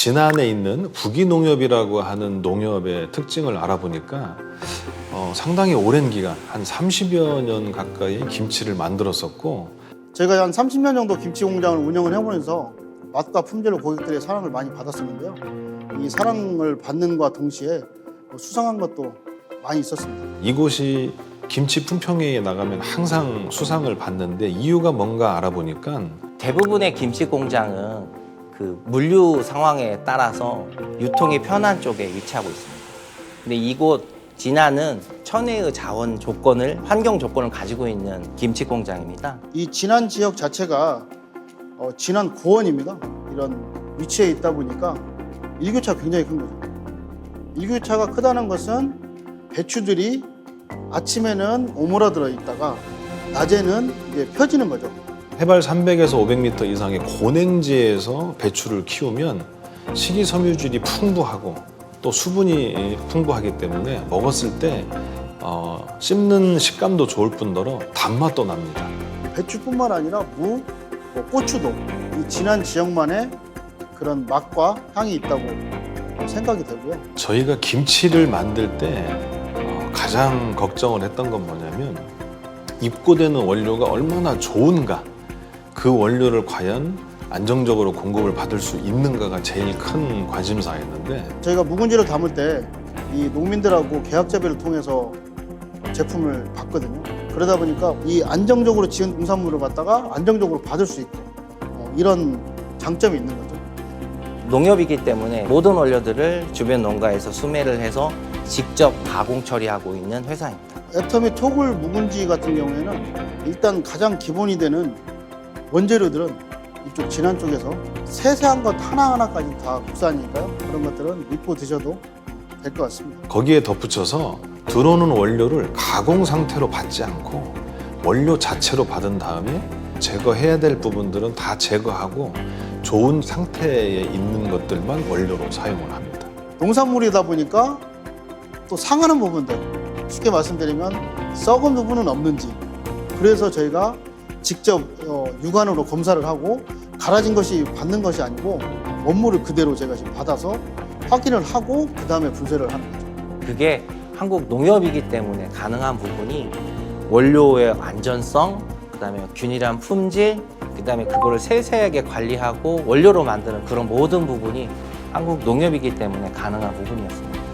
진안에 있는 부기농협이라고 하는 농협의 특징을 알아보니까 어, 상당히 오랜 기간 한 30여 년 가까이 김치를 만들었었고 저희가 한 30년 정도 김치 공장을 운영을 해보면서 맛과 품질로 고객들의 사랑을 많이 받았었는데요. 이 사랑을 받는과 동시에 뭐 수상한 것도 많이 있었습니다. 이곳이 김치 품평회에 나가면 항상 수상을 받는데 이유가 뭔가 알아보니까 대부분의 김치 공장은 그 물류 상황에 따라서 유통이 편한 쪽에 위치하고 있습니다. 근데 이곳 진안은 천혜의 자원 조건을 환경 조건을 가지고 있는 김치 공장입니다. 이 진안 지역 자체가 어, 진안 고원입니다. 이런 위치에 있다 보니까 일교차가 굉장히 큰 거죠. 일교차가 크다는 것은 배추들이 아침에는 오므라들어 있다가 낮에는 이제 펴지는 거죠. 해발 300에서 500m 이상의 고냉지에서 배추를 키우면 식이섬유질이 풍부하고 또 수분이 풍부하기 때문에 먹었을 때 어, 씹는 식감도 좋을 뿐더러 단맛도 납니다. 배추뿐만 아니라 무, 뭐 고추도 이 진안 지역만의 그런 맛과 향이 있다고 생각이 되고요. 저희가 김치를 만들 때 어, 가장 걱정을 했던 건 뭐냐면 입고되는 원료가 얼마나 좋은가 그 원료를 과연 안정적으로 공급을 받을 수 있는가가 제일 큰 관심사였는데 저희가 묵은지를 담을 때 이 농민들하고 계약 재배를 통해서 제품을 받거든요. 그러다 보니까 이 안정적으로 지은 농산물을 갖다가 안정적으로 받을 수 있고 어, 이런 장점이 있는 거죠. 농협이기 때문에 모든 원료들을 주변 농가에서 수매를 해서 직접 가공 처리하고 있는 회사입니다. 애터미 토굴 묵은지 같은 경우에는 일단 가장 기본이 되는 원재료들은 이쪽 진안 쪽에서 세세한 것 하나하나까지 다 국산이니까요. 그런 것들은 믿고 드셔도 될 것 같습니다. 거기에 덧붙여서 들어오는 원료를 가공 상태로 받지 않고 원료 자체로 받은 다음에 제거해야 될 부분들은 다 제거하고 좋은 상태에 있는 것들만 원료로 사용을 합니다. 농산물이다 보니까 또 상하는 부분들 쉽게 말씀드리면 썩은 부분은 없는지 그래서 저희가 직접 어, 육안으로 검사를 하고 갈아진 것이 받는 것이 아니고 원물을 그대로 제가 지금 받아서 확인을 하고 그 다음에 분쇄를 하는 거죠. 그게 한국 농협이기 때문에 가능한 부분이 원료의 안전성, 그다음에 균일한 품질, 그다음에 그거를 세세하게 관리하고 원료로 만드는 그런 모든 부분이 한국 농협이기 때문에 가능한 부분이었습니다.